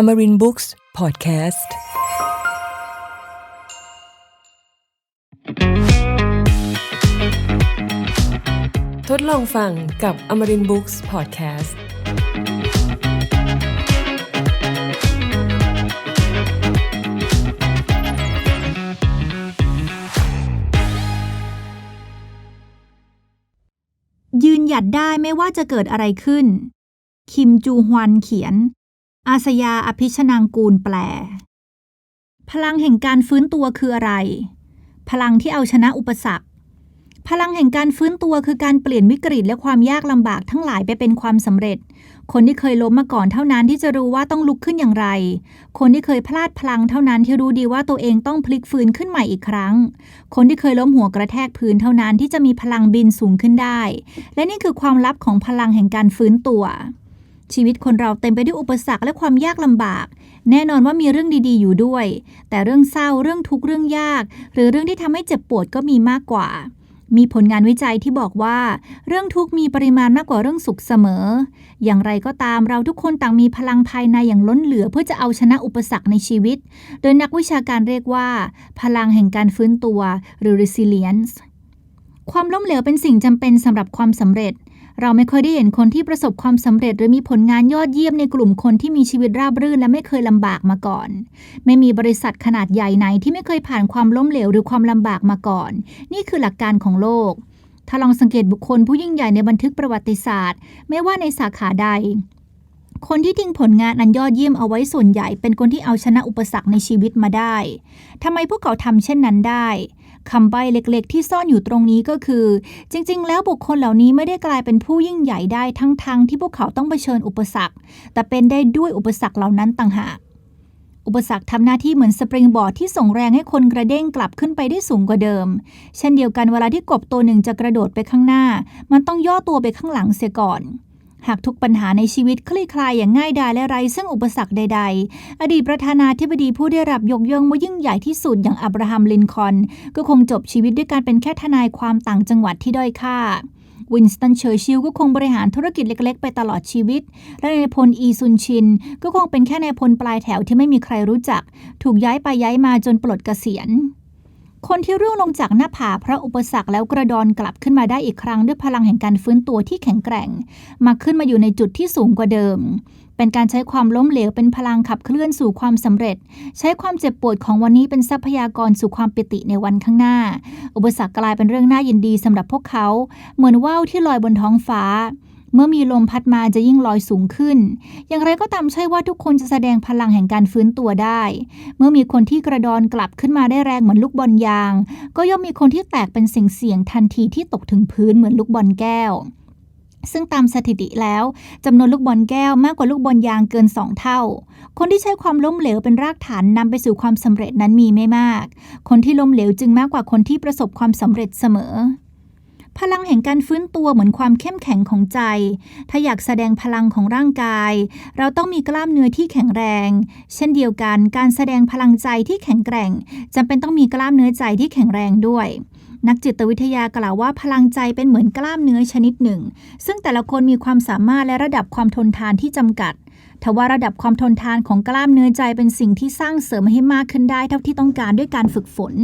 Amarin Books Podcast ทดลองฟังกับ Amarin Books Podcast ยืนหยัดได้ไม่ว่าจะเกิดอะไรขึ้น คิมจูฮวันเขียน อาสยาอภิชนางกูลแปล พลังแห่งการฟื้นตัวคืออะไร พลังที่เอาชนะอุปสรรค พลังแห่งการฟื้นตัวคือการเปลี่ยนวิกฤตและความยากลำบากทั้งหลายไปเป็นความสำเร็จ คนที่เคยล้มมาก่อนเท่านั้นที่จะรู้ว่าต้องลุกขึ้นอย่างไร คนที่เคยพลาดพลังเท่านั้นที่รู้ดีว่าตัวเองต้องพลิกฟื้นขึ้นใหม่อีกครั้ง คนที่เคยล้มหัวกระแทกพื้นเท่านั้นที่จะมีพลังบินสูงขึ้นได้ และนี่คือความลับของพลังแห่งการฟื้นตัว ชีวิตคนเราเต็มไปด้วยอุปสรรคและความยากลำบาก แน่นอนว่ามีเรื่องดีๆ อยู่ด้วย แต่เรื่องเศร้าเรื่องทุกข์เรื่องยาก หรือเรื่องที่ทำให้เจ็บปวดก็มีมากกว่า มีผลงานวิจัยที่บอกว่า เรื่องทุกข์มีปริมาณมากกว่าเรื่องสุขเสมอ อย่างไรก็ตามเราทุกคนต่างมีพลังภายในอย่างล้นเหลือเพื่อจะเอาชนะอุปสรรคในชีวิต โดยนักวิชาการเรียกว่า พลังแห่งการฟื้นตัวหรือ resilience ความล้มเหลวเป็นสิ่งจำเป็นสำหรับความสำเร็จ เราไม่ค่อยได้เห็นคนที่ประสบความสำเร็จหรือมีผลงานยอดเยี่ยมในกลุ่มคนที่มีชีวิตราบรื่นและไม่เคยลำบากมาก่อน ไม่มีบริษัทขนาดใหญ่ไหนที่ไม่เคยผ่านความล้มเหลวหรือความลำบากมาก่อน นี่คือหลักการของโลก ถ้าลองสังเกตบุคคลผู้ยิ่งใหญ่ในบันทึกประวัติศาสตร์ ไม่ว่าในสาขาใด คนที่ทิ้งผลงานอันยอดเยี่ยมเอาไว้ส่วนใหญ่ เป็นคนที่เอาชนะอุปสรรคในชีวิตมาได้ทำไมพวกเขาทำเช่นนั้นได้ คำใบ้เล็กๆ ที่ซ่อนอยู่ตรงนี้ก็คือ จริงๆ แล้วบุคคลเหล่านี้ไม่ได้กลายเป็นผู้ยิ่งใหญ่ได้ทั้งๆทที่พวกเขาต้องเผชิญอุปสรรค แต่เป็นได้ด้วยอุปสรรคเหล่านั้นต่างหากอุปสรรคทำหน้าที่เหมือนสปริงบอร์ดที่ส่งแรงให้คนกระเด้งกลับขึ้นไปได้สูงกว่าเดิม เช่นเดียวกันเวลาที่กบตัวหนึ่งจะกระโดดไปข้างหน้า มันต้องย่อตัวไปข้างหลังเสียก่อน หากทุกปัญหาในชีวิตคลี่คลายอย่างง่ายดายและไร้ซึ่งอุปสรรคใด ๆ อดีตประธานาธิบดีผู้ได้รับยกย่องว่ายิ่งใหญ่ที่สุดอย่างอับราฮัมลินคอนก็คงจบชีวิตด้วยการเป็นแค่ทนายความต่างจังหวัดที่ด้อยค่าวินสตันเชอร์ชิลก็คงบริหารธุรกิจเล็ก ๆ ไปตลอดชีวิต และนายพลอีซุนชิน ก็คงเป็นแค่นายพลปลายแถวที่ไม่มีใครรู้จัก ถูกย้ายไปย้ายมาจนปลดเกษียณ คนที่ร่วงลงจากหน้าผาเพราะอุปสรรคแล้วกระดอนกลับขึ้นมาได้อีกครั้งด้วยพลังแห่งการฟื้นตัวที่แข็งแกร่ง มาขึ้นมาอยู่ในจุดที่สูงกว่าเดิม เป็นการใช้ความล้มเหลวเป็นพลังขับเคลื่อนสู่ความสำเร็จ ใช้ความเจ็บปวดของวันนี้เป็นทรัพยากรสู่ความปิติในวันข้างหน้า อุปสรรคกลายเป็นเรื่องน่ายินดีสำหรับพวกเขา เหมือนว่าวที่ลอยบนท้องฟ้า เมื่อมีลมพัดมาจะยิ่งลอยสูงขึ้น อย่างไรก็ตามใช่ว่าทุกคนจะแสดงพลังแห่งการฟื้นตัวได้ เมื่อมีคนที่กระดอนกลับขึ้นมาได้แรงเหมือนลูกบอลยาง ก็ย่อมมีคนที่แตกเป็นเสียงๆทันทีที่ตกถึงพื้นเหมือนลูกบอลแก้วซึ่งตามสถิติแล้วจำนวนลูกบอลแก้วมากกว่าลูกบอลยางเกิน 2 เท่า คนที่ใช้ความล้มเหลวเป็นรากฐานนำไปสู่ความสำเร็จนั้นมีไม่มาก คนที่ล้มเหลวจึงมากกว่าคนที่ประสบความสำเร็จเสมอ พลังแห่งการฟื้นตัวเหมือนความเข้มแข็งของใจ ถ้าอยากแสดงพลังของร่างกาย เราต้องมีกล้ามเนื้อที่แข็งแรง เช่นเดียวกัน การแสดงพลังใจที่แข็งแกร่งจำเป็นต้องมีกล้ามเนื้อใจที่แข็งแรงด้วยนักจิตวิทยากล่าวว่าพลังใจเป็นเหมือนกล้ามเนื้อชนิดหนึ่ง ซึ่งแต่ละคนมีความสามารถและระดับความทนทานที่จำกัดทว่าระดับความทนทานของกล้ามเนื้อใจเป็นสิ่งที่สร้างเสริมให้มากขึ้นได้เท่าที่ต้องการด้วยการฝึกฝน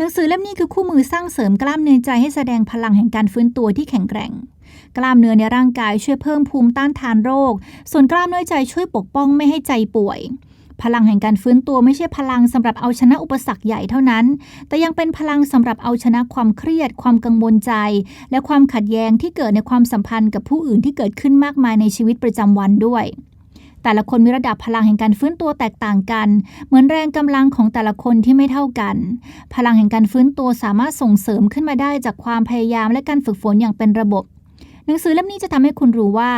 หนังสือเล่มนี้คือคู่มือสร้างเสริมกล้ามเนื้อใจให้แสดงพลังแห่งการฟื้นตัวที่แข็งแกร่ง กล้ามเนื้อในร่างกายช่วยเพิ่มภูมิต้านทานโรค ส่วนกล้ามเนื้อใจช่วยปกป้องไม่ให้ใจป่วย พลังแห่งการฟื้นตัวไม่ใช่พลังสำหรับเอาชนะอุปสรรคใหญ่เท่านั้น แต่ยังเป็นพลังสำหรับเอาชนะความเครียด ความกังวลใจ และความขัดแย้งที่เกิดในความสัมพันธ์กับผู้อื่นที่เกิดขึ้นมากมายในชีวิตประจำวันด้วย แต่ละคนมีระดับพลังแห่งการฟื้นตัวแตกต่างกัน เหมือนแรงกำลังของแต่ละคนที่ไม่เท่ากัน พลังแห่งการฟื้นตัวสามารถส่งเสริมขึ้นมาได้จากความพยายามและการฝึกฝนอย่างเป็นระบบ หนังสือเล่มนี้จะทำให้คุณรู้ว่า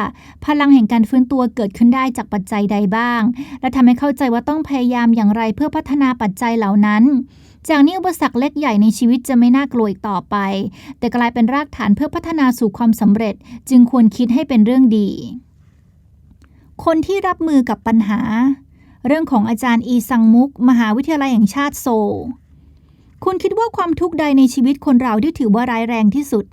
พลังแห่งการฟื้นตัวเกิดขึ้นได้จากปัจจัยใดบ้าง และทำให้เข้าใจว่าต้องพยายามอย่างไรเพื่อพัฒนาปัจจัยเหล่านั้นจากนี้อุปสรรคเล็กใหญ่ในชีวิตจะไม่น่ากลัวอีกต่อไป แต่กลายเป็นรากฐานเพื่อพัฒนาสู่ความสำเร็จ จึงควรคิดให้เป็นเรื่องดี คนที่รับมือกับปัญหา เรื่องของอาจารย์อีซังมุก มหาวิทยาลัยแห่งชาติโซลคุณคิดว่าความทุกข์ใดในชีวิตคนเราที่ถือว่าร้ายแรงที่สุด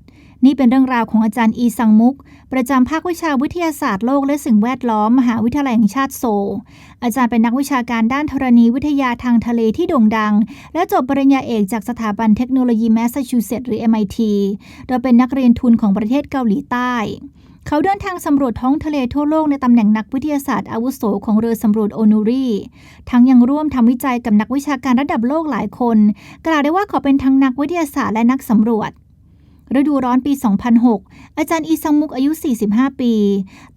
นี่เป็นเรื่องราวของอาจารย์อีซังมุก ประจำภาควิชาวิทยาศาสตร์โลกและสิ่งแวดล้อม มหาวิทยาลัยแห่งชาติโซลอาจารย์เป็นนักวิชาการด้านธรณีวิทยาทางทะเลที่โด่งดัง และจบปริญญาเอกจากสถาบันเทคโนโลยีแมสซาชูเซตส์หรือ MIT โดยเป็นนักเรียนทุนของประเทศเกาหลีใต้ เขาเดินทางสำรวจท้องทะเลทั่วโลกในตำแหน่งนักวิทยาศาสตร์อาวุโสของเรือสำรวจโอนูรีทั้งยังร่วมทำวิจัยกับนักวิชาการระดับโลกหลายคน กล่าวได้ว่าเขาเป็นทั้งนักวิทยาศาสตร์และนักสำรวจฤดูร้อนปี 2006 อาจารย์อีซังมุกอายุ 45 ปี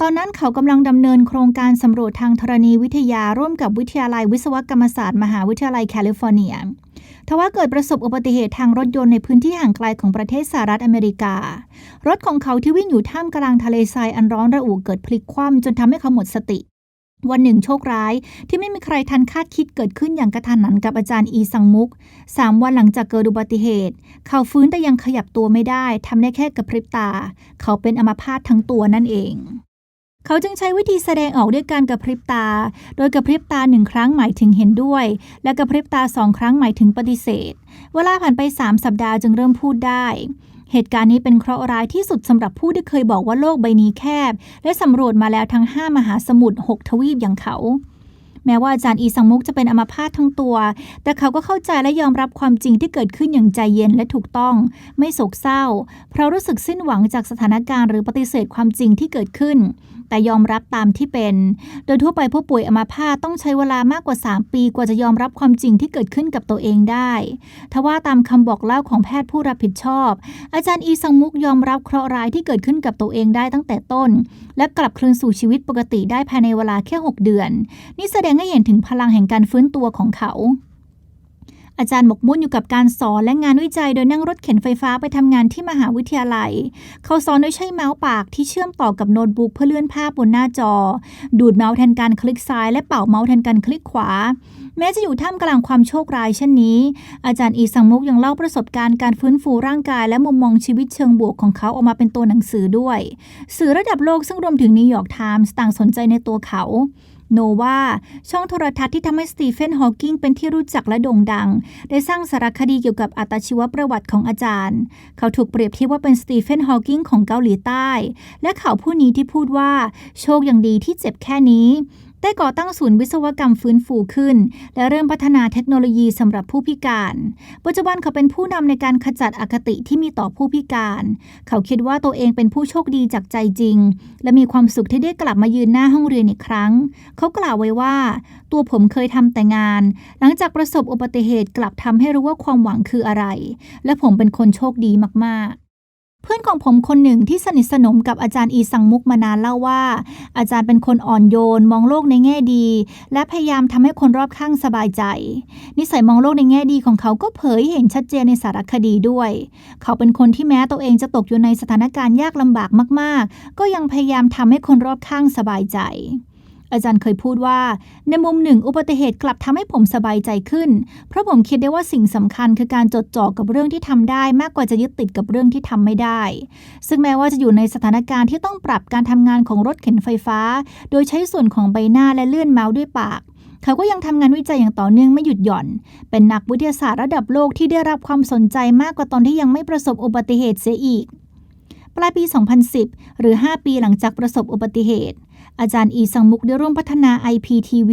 ตอนนั้นเขากำลังดำเนินโครงการสำรวจทางธรณีวิทยาร่วมกับวิทยาลัยวิศวกรรมศาสตร์ มหาวิทยาลัยแคลิฟอร์เนีย ทว่าเกิดประสบอุบัติเหตุทางรถยนต์ในพื้นที่ห่างไกลของประเทศสหรัฐอเมริกา รถของเขาที่วิ่งอยู่ท่ามกลางทะเลทรายอันร้อนระอุเกิดพลิกคว่ำจนทำให้เขาหมดสติ วันหนึ่งโชคร้ายที่ไม่มีใครทันคาดคิดเกิดขึ้นอย่างกระทันหันกับอาจารย์อีซังมุกสามวันหลังจากเกิดอุบัติเหตุ เขาฟื้นแต่ยังขยับตัวไม่ได้ทำได้แค่กระพริบตา เขาเป็นอัมพาตทั้งตัวนั่นเอง เขาจึงใช้วิธีแสดงออกด้วยการกระพริบตา โดยกระพริบตาหนึ่งครั้งหมายถึงเห็นด้วย และกระพริบตาสองครั้งหมายถึงปฏิเสธ เวลาผ่านไปสามสัปดาห์จึงเริ่มพูดได้ เหตุการณ์นี้เป็นเคราะห์ร้ายที่สุดสำหรับผู้ที่เคยบอกว่าโลกใบนี้แคบ และสำรวจมาแล้วทั้ง 5 มหาสมุทร6 ทวีปอย่างเขาแม้ว่าอาจารย์อีสังมุกจะเป็นอัมพาตทั้งตัว แต่เขาก็เข้าใจและยอมรับความจริงที่เกิดขึ้นอย่างใจเย็นและถูกต้อง ไม่โศกเศร้า เพราะรู้สึกสิ้นหวังจากสถานการณ์หรือปฏิเสธความจริงที่เกิดขึ้น แต่ยอมรับตามที่เป็น โดยทั่วไปผู้ป่วยอัมพาตต้องใช้เวลามากกว่า 3 ปีกว่าจะยอมรับความจริงที่เกิดขึ้นกับตัวเองได้ทว่าตามคำบอกเล่าของแพทย์ผู้รับผิดชอบ อาจารย์อีซังมุกยอมรับเคราะห์ร้ายที่เกิดขึ้นกับตัวเองได้ตั้งแต่ต้น และกลับคืนสู่ชีวิตปกติได้ภายในเวลาแค่ 6 เดือน นี่แสดงให้เห็นถึงพลังแห่งการฟื้นตัวของเขา อาจารย์หมกมุ่นอยู่กับการสอนและงานวิจัยโดยนั่งรถเข็นไฟฟ้าไปทำงานที่มหาวิทยาลัย เขาสอนโดยใช้เมาส์ปากที่เชื่อมต่อกับโน้ตบุ๊กเพื่อเลื่อนภาพบนหน้าจอ ดูดเมาส์แทนการคลิกซ้าย และเป่าเมาส์แทนการคลิกขวา แม้จะอยู่ท่ามกลางความโชคร้ายเช่นนี้ อาจารย์อีสังมุกยังเล่าประสบการณ์การฟื้นฟูร่างกาย และมุมมองชีวิตเชิงบวกของเขาออกมาเป็นตัวหนังสือด้วย สื่อระดับโลกซึ่งรวมถึงนิวยอร์กไทมส์ต่างสนใจในตัวเขา โนวาช่องโทรทัศน์ที่ทำให้สตีเฟนฮอว์กิงเป็นที่รู้จักและโด่งดัง ได้สร้างสารคดีเกี่ยวกับอัตชีวประวัติของอาจารย์ เขาถูกเปรียบเทียบว่าเป็นสตีเฟนฮอว์กิงของเกาหลีใต้ และเขาผู้นี้ที่พูดว่า โชคอย่างดีที่เจ็บแค่นี้ ได้ก่อตั้งศูนย์วิศวกรรมฟื้นฟูขึ้น และเริ่มพัฒนาเทคโนโลยีสำหรับผู้พิการ ปัจจุบันเขาเป็นผู้นำในการขจัดอคติที่มีต่อผู้พิการ เขาคิดว่าตัวเองเป็นผู้โชคดีจากใจจริง และมีความสุขที่ได้กลับมายืนหน้าห้องเรียนอีกครั้ง เขากล่าวไว้ว่า ตัวผมเคยทำแต่งาน หลังจากประสบอุบัติเหตุกลับทำให้รู้ว่าความหวังคืออะไร และผมเป็นคนโชคดีมากๆ เพื่อนของผมคนหนึ่งที่สนิทสนมกับอาจารย์อีสังมุกมานานเล่าว่า อาจารย์เป็นคนอ่อนโยน มองโลกในแง่ดี และพยายามทำให้คนรอบข้างสบายใจ นิสัยมองโลกในแง่ดีของเขาก็เผยเห็นชัดเจนในสารคดีด้วย เขาเป็นคนที่แม้ตัวเองจะตกอยู่ในสถานการณ์ยากลำบากมาก ๆ ก็ยังพยายามทำให้คนรอบข้างสบายใจ อาจารย์เคยพูดว่า ในมุมหนึ่ง อุบัติเหตุกลับทำให้ผมสบายใจขึ้น เพราะผมคิดได้ว่าสิ่งสำคัญคือการจดจ่อกับเรื่องที่ทำได้ มากกว่าจะยึดติดกับเรื่องที่ทำไม่ได้ ซึ่งแม้ว่าจะอยู่ในสถานการณ์ที่ต้องปรับการทำงานของรถเข็นไฟฟ้า โดยใช้ส่วนของใบหน้าและเลื่อนเมาส์ด้วยปากเขาก็ยังทำงานวิจัยอย่างต่อเนื่องไม่หยุดหย่อน เป็นนักวิทยาศาสตร์ระดับโลกที่ได้รับความสนใจมากกว่าตอนที่ยังไม่ประสบอุบัติเหตุเสียอีก ปลายปี 2010 หรือ 5 ปีหลังจากประสบอุบัติเหตุ อาจารย์อีสังมุกได้ร่วมพัฒนา IPTV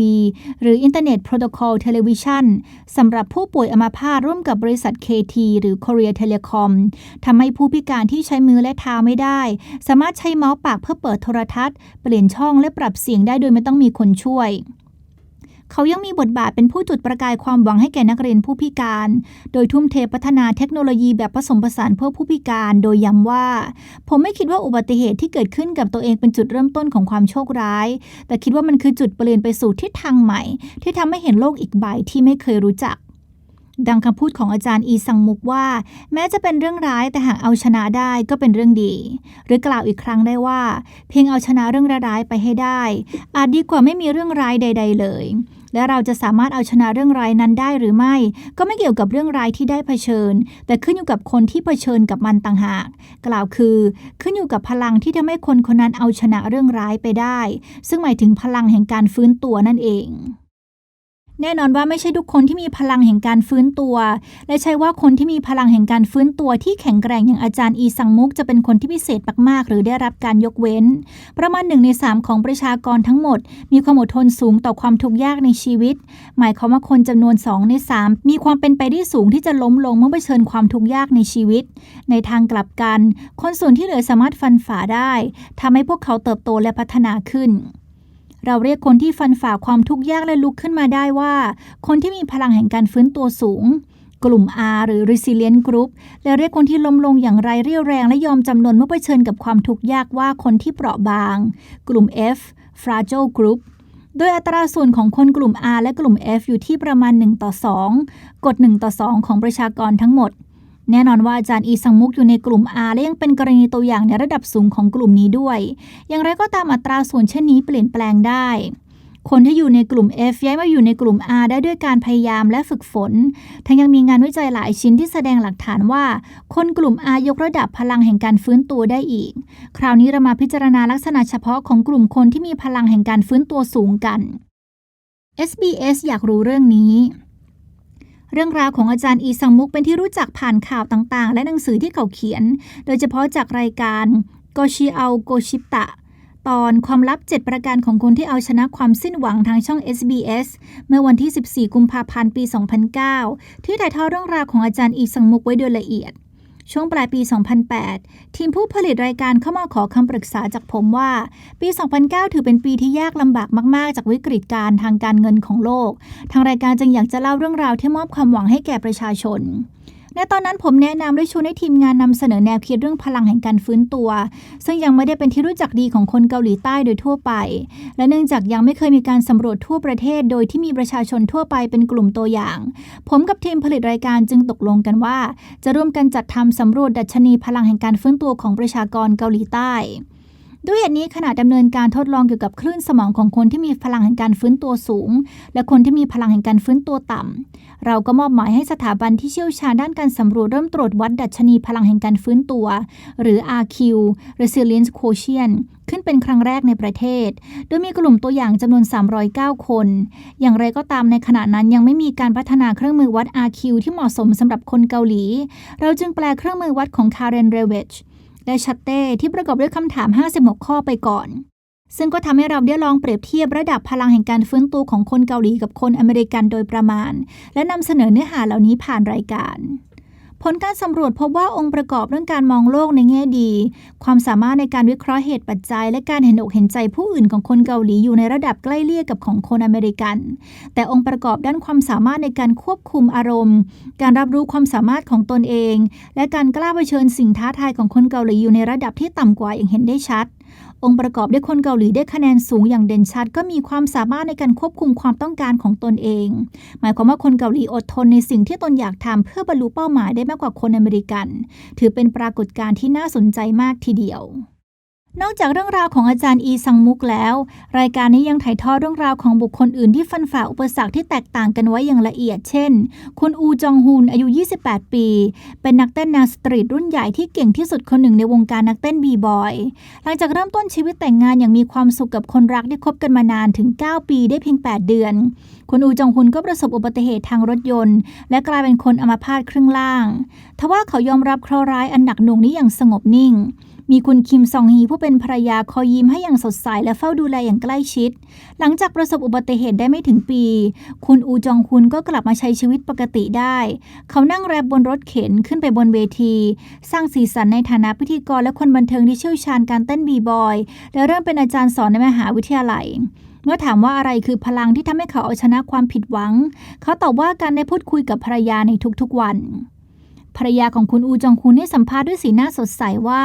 หรือ Internet Protocol Television สำหรับผู้ป่วยอัมาพาตร่วมกับบริษัท KT หรือ Korea Telecom ทำให้ผู้พิการที่ใช้มือและเท้าไม่ได้ สามารถใช้เมาส์ปากเพื่อเปิดโทรทัศน์ เปลี่ยนช่องและปรับเสียงได้โดยไม่ต้องมีคนช่วย เขายังมีบทบาทเป็นผู้จุดประกายความหวังให้แก่นักเรียนผู้พิการ โดยทุ่มเทพัฒนาเทคโนโลยีแบบผสมผสานเพื่อผู้พิการ โดยย้ำว่า ผมไม่คิดว่าอุบัติเหตุที่เกิดขึ้นกับตัวเองเป็นจุดเริ่มต้นของความโชคร้าย แต่คิดว่ามันคือจุดเปลี่ยนไปสู่ทิศทางใหม่ ที่ทำให้เห็นโลกอีกใบที่ไม่เคยรู้จักดังคำพูดของอาจารย์อีซังมุกว่า แม้จะเป็นเรื่องร้ายแต่หากเอาชนะได้ก็เป็นเรื่องดี หรือกล่าวอีกครั้งได้ว่า เพียงเอาชนะเรื่องร้ายไปให้ได้ อาจดีกว่าไม่มีเรื่องร้ายใด ๆ เลย และเราจะสามารถเอาชนะเรื่องร้ายนั้นได้หรือไม่ ก็ไม่เกี่ยวกับเรื่องร้ายที่ได้เผชิญ แต่ขึ้นอยู่กับคนที่เผชิญกับมันต่างหาก กล่าวคือ ขึ้นอยู่กับพลังที่ทำให้คนคนนั้นเอาชนะเรื่องร้ายไปได้ ซึ่งหมายถึงพลังแห่งการฟื้นตัวนั่นเอง แน่นอนว่าไม่ใช่ทุกคนที่มีพลังแห่งการฟื้นตัว และใช่ว่าคนที่มีพลังแห่งการฟื้นตัวที่แข็งแกร่งอย่างอาจารย์อีซังมุกจะเป็นคนที่พิเศษมากๆ หรือได้รับการยกเว้น ประมาณหนึ่งในสามของประชากรทั้งหมด มีความอดทนสูงต่อความทุกข์ยากในชีวิต หมายความว่าคนจำนวนสองในสามมีความเป็นไปได้สูงที่จะล้มลงเมื่อเผชิญความทุกข์ยากในชีวิต ในทางกลับกัน คนส่วนที่เหลือสามารถฟันฝ่าได้ทำให้พวกเขาเติบโตและพัฒนาขึ้น เราเรียกคนที่ฟันฝ่าความทุกข์ยากและลุกขึ้นมาได้ว่า คนที่มีพลังแห่งการฟื้นตัวสูง กลุ่ม R หรือ Resilient Group และเรียกคนที่ล้มลงอย่างไรเรี่ยวแรง และยอมจำนนเมื่อเผชิญกับความทุกข์ยากว่าคนที่เปราะบาง กลุ่ม F Fragile Group โดยอัตราส่วนของคนกลุ่ม R และกลุ่ม F อยู่ที่ประมาณ 1 ต่อ 2 กด 1 ต่อ 2 ของประชากรทั้งหมด แน่นอนว่าอาจารย์อีซังมุกอยู่ในกลุ่ม R และยังเป็นกรณีตัวอย่างในระดับสูงของกลุ่มนี้ด้วย อย่างไรก็ตามอัตราส่วนเช่นนี้เปลี่ยนแปลงได้ คนที่อยู่ในกลุ่ม F ย้ายมาอยู่ในกลุ่ม R ได้ด้วยการพยายามและฝึกฝน ทั้งยังมีงานวิจัยหลายชิ้นที่แสดงหลักฐานว่า คนกลุ่ม R ยกระดับพลังแห่งการฟื้นตัวได้อีก คราวนี้เรามาพิจารณาลักษณะเฉพาะของกลุ่มคนที่มีพลังแห่งการฟื้นตัวสูงกัน SBS อยากรู้เรื่องนี้ เรื่องราวของอาจารย์อีสังมุกเป็นที่รู้จักผ่านข่าวต่างๆ และหนังสือที่เขาเขียน โดยเฉพาะจากรายการโกชิเอาโกชิตะ ตอนความลับ 7 ประการของคนที่เอาชนะความสิ้นหวังทางช่อง SBS เมื่อวันที่ 14 กุมภาพันธ์ ปี 2009 ที่ถ่ายทอดเรื่องราวของอาจารย์อีสังมุกไว้โดยละเอียด ช่วงปลายปี 2008 ทีมผู้ผลิตรายการเข้ามาขอคำปรึกษาจากผมว่า ปี 2009 ถือเป็นปีที่ยากลำบากมากๆ จากวิกฤตการณ์ทางการเงินของโลก ทางรายการจึงอยากจะเล่าเรื่องราวที่มอบความหวังให้แก่ประชาชน ในตอนนั้นผมแนะนำด้วยชวนให้ทีมงานนำเสนอแนวคิดเรื่องพลังแห่งการฟื้นตัว ซึ่งยังไม่ได้เป็นที่รู้จักดีของคนเกาหลีใต้โดยทั่วไป และเนื่องจากยังไม่เคยมีการสำรวจทั่วประเทศ โดยที่มีประชาชนทั่วไปเป็นกลุ่มตัวอย่าง ผมกับทีมผลิตรายการจึงตกลงกันว่า จะร่วมกันจัดทำสำรวจดัชนีพลังแห่งการฟื้นตัวของประชากรเกาหลีใต้ด้วยเหตุนี้ขณะดำเนินการทดลองเกี่ยวกับคลื่นสมองของคนที่มีพลังแห่งการฟื้นตัวสูง และคนที่มีพลังแห่งการฟื้นตัวต่ำ เราก็มอบหมายให้สถาบันที่เชี่ยวชาญด้านการสำรวจเริ่มตรวจวัดดัชนีพลังแห่งการฟื้นตัว หรือ RQ Resilience Quotient ขึ้นเป็นครั้งแรกในประเทศ โดยมีกลุ่มตัวอย่างจำนวน 309 คน อย่างไรก็ตามในขณะนั้นยังไม่มีการพัฒนาเครื่องมือวัด RQ ที่เหมาะสมสำหรับคนเกาหลี เราจึงแปลเครื่องมือวัดของ Karen r e v e c h และชัตเต้ที่ประกอบด้วยคำถาม 56 ข้อไปก่อน ซึ่งก็ทำให้เราได้ลองเปรียบเทียบระดับพลังแห่งการฟื้นตัวของคนเกาหลีกับคนอเมริกันโดยประมาณ และนำเสนอเนื้อหาเหล่านี้ผ่านรายการ ผลการสำรวจพบว่าองค์ประกอบเรื่องการมองโลกในแง่ดี ความสามารถในการวิเคราะห์เหตุปัจจัย และการเห็นอกเห็นใจผู้อื่นของคนเกาหลีอยู่ในระดับใกล้เลี่ยกับของคนอเมริกัน แต่องค์ประกอบด้านความสามารถในการควบคุมอารมณ์ การรับรู้ความสามารถของตนเอง และการกล้าเผชิญสิ่งท้าทายของคนเกาหลีอยู่ในระดับที่ต่ำกว่าอย่างเห็นได้ชัด องค์ประกอบด้วยคนเกาหลีได้คะแนนสูงอย่างเด่นชัด ก็มีความสามารถในการควบคุมความต้องการของตนเอง หมายความว่าคนเกาหลีอดทนในสิ่งที่ตนอยากทำเพื่อบรรลุเป้าหมายได้มากกว่าคนอเมริกัน ถือเป็นปรากฏการณ์ที่น่าสนใจมากทีเดียว นอกจากเรื่องราวของอาจารย์อีซังมุกแล้ว รายการนี้ยังถ่ายทอดเรื่องราวของบุคคลอื่นที่ฟันฝ่าอุปสรรคที่แตกต่างกันไว้อย่างละเอียด เช่น คุณอูจองฮุนอายุ 28 ปี เป็นนักเต้นแนวสตรีทรุ่นใหญ่ที่เก่งที่สุดคนหนึ่งในวงการนักเต้นบีบอย หลังจากเริ่มต้นชีวิตแต่งงานอย่างมีความสุขกับคนรักที่คบกันมานานถึง 9 ปีได้เพียง 8 เดือน คุณอูจองฮุนก็ประสบอุบัติเหตุทางรถยนต์ และกลายเป็นคนอัมพาตครึ่งล่าง ทว่าเขายอมรับเคราะห์ร้ายอันหนักหน่วงนี้อย่างสงบนิ่ง มีคุณคิมซองฮีผู้เป็นภรรยาคอยยิ้มให้อย่างสดใสและเฝ้าดูแลอย่างใกล้ชิด หลังจากประสบอุบัติเหตุได้ไม่ถึงปี คุณอูจองคุนก็กลับมาใช้ชีวิตปกติได้ เขานั่งแรบบนรถเข็นขึ้นไปบนเวที สร้างสีสันในฐานะพิธีกรและคนบันเทิงที่เชี่ยวชาญการเต้นบีบอย และเริ่มเป็นอาจารย์สอนในมหาวิทยาลัยเมื่อถามว่าอะไรคือพลังที่ทำให้เขาเอาชนะความผิดหวัง เขาตอบว่าการได้พูดคุยกับภรรยาในทุกๆวัน ภรรยาของคุณอูจองคุนให้สัมภาษณ์ด้วยสีหน้าสดใสว่า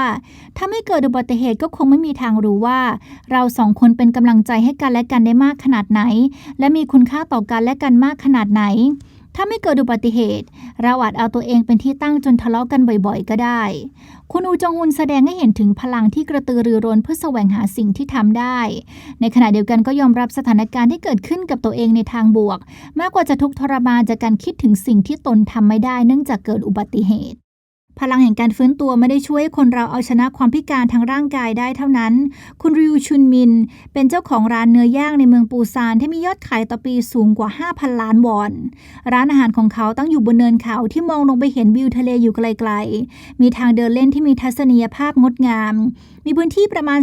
ถ้าไม่เกิดอุบัติเหตุก็คงไม่มีทางรู้ว่า เราสองคนเป็นกำลังใจให้กันและกันได้มากขนาดไหน และมีคุณค่าต่อกันและกันมากขนาดไหน ถ้าไม่เกิดอุบัติเหตุ เราอาจเอาตัวเองเป็นที่ตั้งจนทะเลาะกันบ่อยๆ ก็ได้ คุณอูจองอุนแสดงให้เห็นถึงพลังที่กระตือรือร้นเพื่อแสวงหาสิ่งที่ทำได้ ในขณะเดียวกันก็ยอมรับสถานการณ์ที่เกิดขึ้นกับตัวเองในทางบวก มากกว่าจะทุกข์ทรมานจากการคิดถึงสิ่งที่ตนทำไม่ได้เนื่องจากเกิดอุบัติเหตุ พลังแห่งการฟื้นตัวไม่ได้ช่วยคนเราเอาชนะความพิการทางร่างกายได้เท่านั้น คุณริวชุนมิน เป็นเจ้าของร้านเนื้อย่างในเมืองปูซานที่มียอดขายต่อปีสูงกว่า 5,000 ล้านวอน ร้านอาหารของเขาตั้งอยู่บนเนินเขาที่มองลงไปเห็นวิวทะเลอยู่ไกลๆ มีทางเดินเล่นที่มีทัศนียภาพงดงาม มีพื้นที่ประมาณ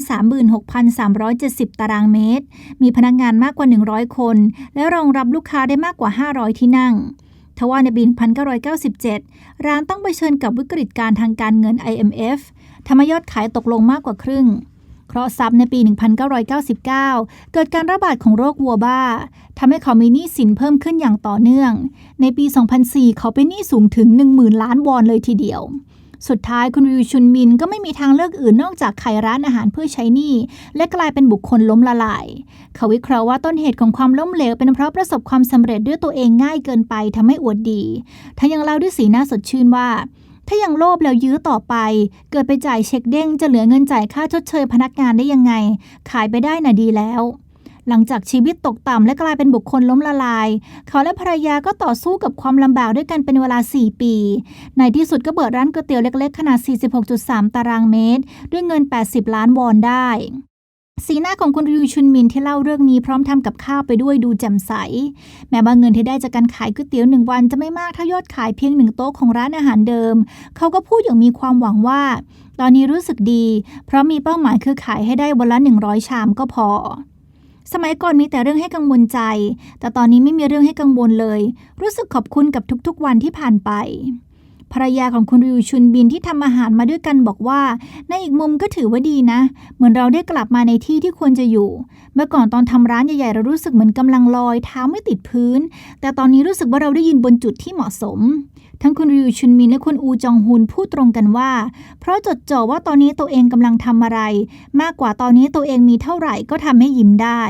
36,370 ตารางเมตร มีพนักงานมากกว่า 100 คน และรองรับลูกค้าได้มากกว่า 500 ที่นั่ง ทว่าในปี1997 ร้านต้องเผชิญกับวิกฤตการทางการเงิน IMF ทำให้ยอดขายตกลงมากกว่าครึ่ง เพราะซับในปี 1999 เกิดการระบาดของโรควัวบ้าทำให้เขามีหนี้สินเพิ่มขึ้นอย่างต่อเนื่อง ในปี 2004 เขาเป็นหนี้สูงถึง 10,000 ล้านวอนเลยทีเดียว สุดท้ายคุณวิวชุนมินก็ไม่มีทางเลือกอื่นนอกจากขายร้านอาหารเพื่อใช้หนี้และกลายเป็นบุคคลล้มละลาย เขาวิเคราะห์ว่าต้นเหตุของความล้มเหลวเป็นเพราะประสบความสำเร็จด้วยตัวเองง่ายเกินไปทำให้อวดดีทั้งยังเล่าด้วยสีหน้าสดชื่นว่าถ้ายังโลภแล้วยื้อต่อไป เกิดไปจ่ายเช็คเด้งจะเหลือเงินจ่ายค่าชดเชยพนักงานได้ยังไง ขายไปได้น่ะดีแล้ว หลังจากชีวิตตกต่ำและกลายเป็นบุคคลล้มละลาย เขาและภรรยาก็ต่อสู้กับความลำบากด้วยกันเป็นเวลา 4 ปี ในที่สุดก็เปิดร้านก๋วยเตี๋ยวเล็กๆ ขนาด 46.3 ตารางเมตร ด้วยเงิน 80 ล้านวอนได้ สีหน้าของคุณริวชุนมินที่เล่าเรื่องนี้พร้อมทำกับข้าวไปด้วยดูแจ่มใส แม้ว่าเงินที่ได้จากการขายก๋วยเตี๋ยวหนึ่งวันจะไม่มากเท่ายอดขายเพียงหนึ่งโต๊ะของร้านอาหารเดิม เขาก็พูดอย่างมีความหวังว่า ตอนนี้รู้สึกดี เพราะมีเป้าหมายคือขายให้ได้วันละ100 ชามก็พอ สมัยก่อนมีแต่เรื่องให้กังวลใจ แต่ตอนนี้ไม่มีเรื่องให้กังวลเลย รู้สึกขอบคุณกับทุกๆวันที่ผ่านไป ภรรยาของคุณริวชุนบินที่ทำอาหารมาด้วยกันบอกว่า ในอีกมุมก็ถือว่าดีนะ เหมือนเราได้กลับมาในที่ที่ควรจะอยู่ เมื่อก่อนตอนทำร้านใหญ่ๆ เรารู้สึกเหมือนกำลังลอยเท้าไม่ติดพื้น แต่ตอนนี้รู้สึกว่าเราได้ยืนบนจุดที่เหมาะสม ทั้งคุณริวชุนมินและคุณอูจองฮุนพูดตรงกันว่า เพราะจดจ่อว่าตอนนี้ตัวเองกำลังทำอะไร มากกว่าตอนนี้ตัวเองมีเท่าไหร่ก็ทำให้ยิ้มได้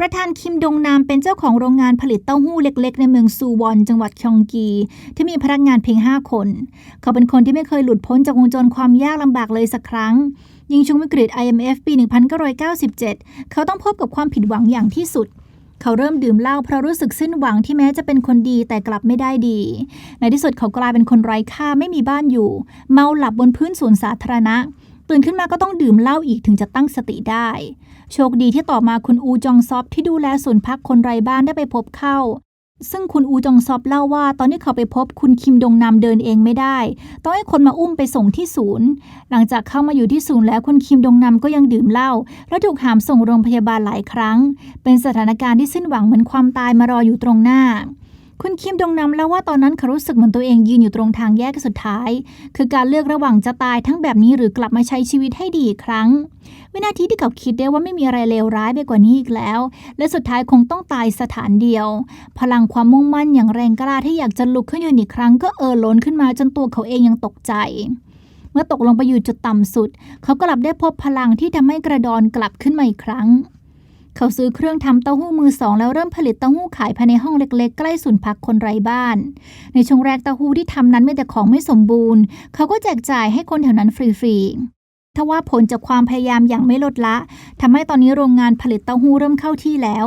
ประธานคิมดงนามเป็นเจ้าของโรงงานผลิตเต้าหู้เล็กๆ ในเมืองซูวอน จังหวัดคยองกี ที่มีพนักงานเพียง 5 คน เขาเป็นคนที่ไม่เคยหลุดพ้นจากวงจรความยากลำบากเลยสักครั้ง ยิงช่วงวิกฤต IMF ปี 1997 เขาต้องพบกับความผิดหวังอย่างที่สุดเขาเริ่มดื่มเหล้าเพราะรู้สึกสิ้นหวังที่แม้จะเป็นคนดีแต่กลับไม่ได้ดี ในที่สุดเขากลายเป็นคนไร้ค่าไม่มีบ้านอยู่ เมาหลับบนพื้นสวนสาธารณะ ตื่นขึ้นมาก็ต้องดื่มเหล้าอีกถึงจะตั้งสติได้ โชคดีที่ต่อมาคุณอูจองซอฟที่ดูแลศูนย์พักคนไร้บ้านได้ไปพบเข้า ซึ่งคุณอูจองซอฟเล่าว่า ตอนที่เขาไปพบคุณคิมดงนำเดินเองไม่ได้ ต้องให้คนมาอุ้มไปส่งที่ศูนย์ หลังจากเข้ามาอยู่ที่ศูนย์แล้วคุณคิมดงนำก็ยังดื่มเหล้าและถูกหามส่งโรงพยาบาลหลายครั้ง เป็นสถานการณ์ที่สิ้นหวังเหมือนความตายมารออยู่ตรงหน้า คุณคิมดงนำเล่าว่าตอนนั้นเขารู้สึกเหมือนตัวเองยืนอยู่ตรงทางแยกสุดท้าย คือการเลือกระหว่างจะตายทั้งแบบนี้หรือกลับมาใช้ชีวิตให้ดีอีกครั้ง วินาทีที่เขาคิดได้ว่าไม่มีอะไรเลวร้ายไปกว่านี้อีกแล้ว และสุดท้ายคงต้องตายสถานเดียว พลังความมุ่งมั่นอย่างแรงกล้าที่อยากจะลุกขึ้นยืนอีกครั้ง ก็เอ่อล้นขึ้นมาจนตัวเขาเองยังตกใจเมื่อตกลงไปอยู่จุดต่ำสุด เขากลับได้พบพลังที่ทำให้กระดอนกลับขึ้นมาอีกครั้ง เขาซื้อเครื่องทำเต้าหู้มือสองแล้วเริ่มผลิตเต้าหู้ขายภายในห้องเล็กๆ ใกล้ศูนย์พักคนไร้บ้าน ในช่วงแรกเต้าหู้ที่ทำนั้นมีแต่ของไม่สมบูรณ์ เขาก็แจกจ่ายให้คนแถวนั้นฟรีๆทว่าผลจากความพยายามอย่างไม่ลดละทำให้ตอนนี้โรงงานผลิตเต้าหู้เริ่มเข้าที่แล้ว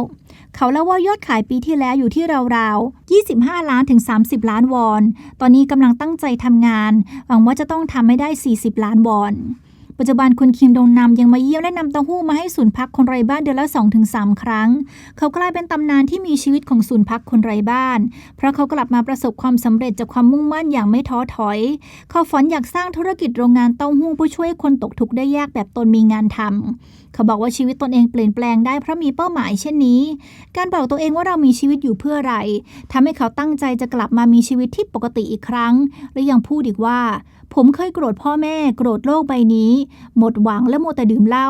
เขาเล่าว่ายอดขายปีที่แล้วอยู่ที่ราวๆ 25 ล้านถึง 30 ล้านวอน ตอนนี้กำลังตั้งใจทำงาน หวังว่าจะต้องทำให้ได้ 40 ล้านวอน ปัจจุบันคุณคิมดงนำยังมาเยี่ยมและนำเต้าหู้มาให้ศูนย์พักคนไร้บ้านเดือนละ 2-3 ครั้ง เขากลายเป็นตำนานที่มีชีวิตของศูนย์พักคนไร้บ้าน เพราะเขากลับมาประสบความสำเร็จจากความมุ่งมั่นอย่างไม่ท้อถอย เขาฝันอยากสร้างธุรกิจโรงงานเต้าหู้เพื่อช่วยคนตกทุกข์ได้ยากแบบตนมีงานทำเขาบอกว่าชีวิตตนเองเปลี่ยนแปลงได้เพราะมีเป้าหมายเช่นนี้ การบอกตัวเองว่าเรามีชีวิตอยู่เพื่ออะไรทำให้เขาตั้งใจจะกลับมามีชีวิตที่ปกติอีกครั้ง และยังพูดอีกว่า ผมเคยโกรธพ่อแม่โกรธโลกใบนี้ หมดหวังและโมแต่ดื่มเหล้า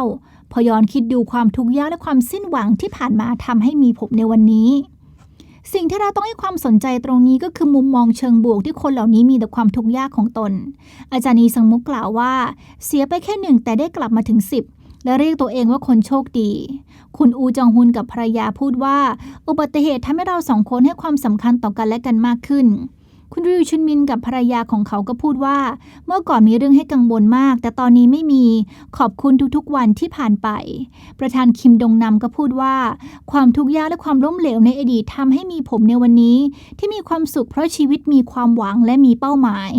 พอย้อนคิดดูความทุกข์ยากและความสิ้นหวังที่ผ่านมาทำให้มีผมในวันนี้ สิ่งที่เราต้องให้ความสนใจตรงนี้ก็คือมุมมองเชิงบวกที่คนเหล่านี้มีแต่ความทุกข์ยากของตน อาจารย์นีสังมุกกล่าวว่า เสียไปแค่หนึ่งแต่ได้กลับมาถึงสิบและเรียกตัวเองว่าคนโชคดี คุณอูจองฮุนกับภรรยาพูดว่า อุบัติเหตุทำให้เราสองคนให้ความสำคัญต่อกันและกันมากขึ้น คุณริวชุนมินกับภรรยาของเขาก็พูดว่า เมื่อก่อนมีเรื่องให้กังวลมาก แต่ตอนนี้ไม่มีขอบคุณทุกๆวันที่ผ่านไป ประธานคิมดงนำก็พูดว่า ความทุกข์ยากและความล้มเหลวในอดีตทำให้มีผมในวันนี้ ที่มีความสุขเพราะชีวิตมีความหวังและมีเป้าหมาย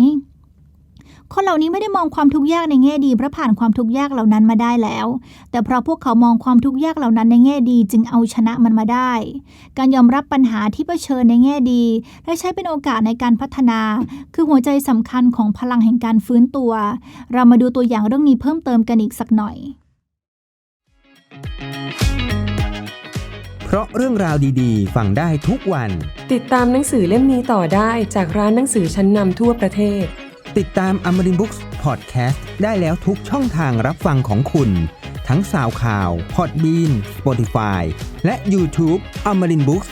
คนเหล่านี้ไม่ได้มองความทุกข์ยากในแง่ดีเพราะผ่านความทุกข์ยากเหล่านั้นมาได้แล้ว แต่เพราะพวกเขามองความทุกข์ยากเหล่านั้นในแง่ดีจึงเอาชนะมันมาได้ การยอมรับปัญหาที่เผชิญในแง่ดี และใช้เป็นโอกาสในการพัฒนา คือหัวใจสำคัญของพลังแห่งการฟื้นตัว เรามาดูตัวอย่างเรื่องนี้เพิ่มเติมกันอีกสักหน่อย เพราะเรื่องราวดีๆ ฟังได้ทุกวัน ติดตามหนังสือเล่มนี้ต่อได้จากร้านหนังสือชั้นนำทั่วประเทศ ติดตาม a m a r i n Books Podcast ได้แล้วทุกช่องทางรับฟังของคุณ ทั้งสาวข่าว Podbean Spotify และ YouTube a m a r i n Books